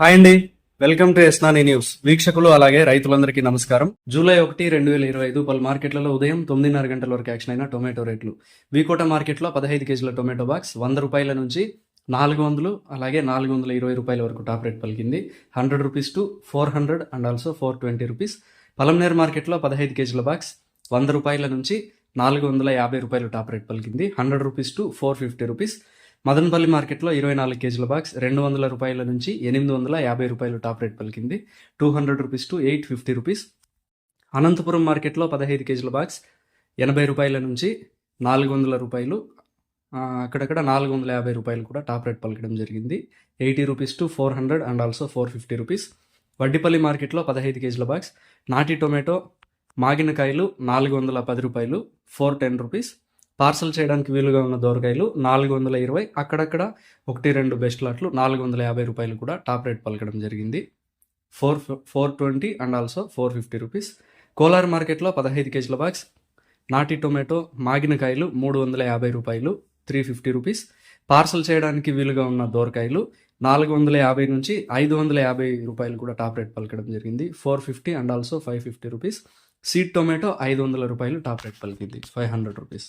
Hi అండి. Welcome to ఎస్నాని news. వీక్షకులు అలాగే రైతులందరికీ నమస్కారం. జూలై ఒకటి రెండు వేల ఇరవై ఐదు పలు మార్కెట్లలో ఉదయం తొమ్మిదిన్నర గంటల వరకు యాక్షన్ అయిన టొమాటో రేట్లు. వీకోట మార్కెట్లో పదహైదు కేజీల టొమాటో బాక్స్ వంద రూపాయల నుంచి నాలుగు వందలు అలాగే నాలుగు వందల ఇరవై రూపాయల వరకు టాప్ రేట్ పలికింది. Hundred rupees to four hundred and also four twenty rupees. Palamaner మార్కెట్లో పదహైదు కేజీల బాక్స్ వంద రూపాయల నుంచి నాలుగు వందల యాభై రూపాయలు టాప్ రేట్ పలికింది. Hundred rupees to four fifty rupees. Madanapalle మార్కెట్లో ఇరవై నాలుగు కేజీల బాక్స్ రెండు వందల రూపాయల నుంచి ఎనిమిది వందల యాభై రూపాయలు టాప్ రేట్ పలికింది. Two hundred rupees to eight fifty rupees. Anantapuram మార్కెట్లో పదహైదు కేజీల బాక్స్ ఎనభై రూపాయల నుంచి నాలుగు వందల రూపాయలు అక్కడక్కడ నాలుగు వందల యాభై రూపాయలు కూడా టాప్ రేట్ పలకడం జరిగింది. Eighty rupees to four hundred and also four fifty rupees. Vaddipalli మార్కెట్లో పదహైదు కేజీల బాక్స్ నాటి టొమాటో మాగిన కాయలు నాలుగు వందల పది రూపాయలు ఫోర్ టెన్ రూపీస్. పార్సల్ చేయడానికి వీలుగా ఉన్న దోరకాయలు నాలుగు వందల ఇరవై అక్కడక్కడ ఒకటి రెండు బెస్ట్ లాట్లు నాలుగు వందల యాభై రూపాయలు కూడా టాప్ రేట్ పలకడం జరిగింది. Four four twenty and also four fifty rupees. Kolar మార్కెట్లో పదహైదు కేజీల బాక్స్ నాటి టొమాటో మాగిన కాయలు మూడు వందల యాభై రూపాయలు త్రీ ఫిఫ్టీ రూపీస్. పార్సల్ చేయడానికి వీలుగా ఉన్న దోరకాయలు నాలుగు వందల యాభై నుంచి ఐదు వందల యాభై రూపాయలు కూడా టాప్ రేట్ పలకడం జరిగింది. Four fifty and also five fifty rupees. Seed tomato ఐదు వందల రూపాయలు టాప్ రేట్ పలికింది ఫైవ్ హండ్రెడ్ రూపీస్.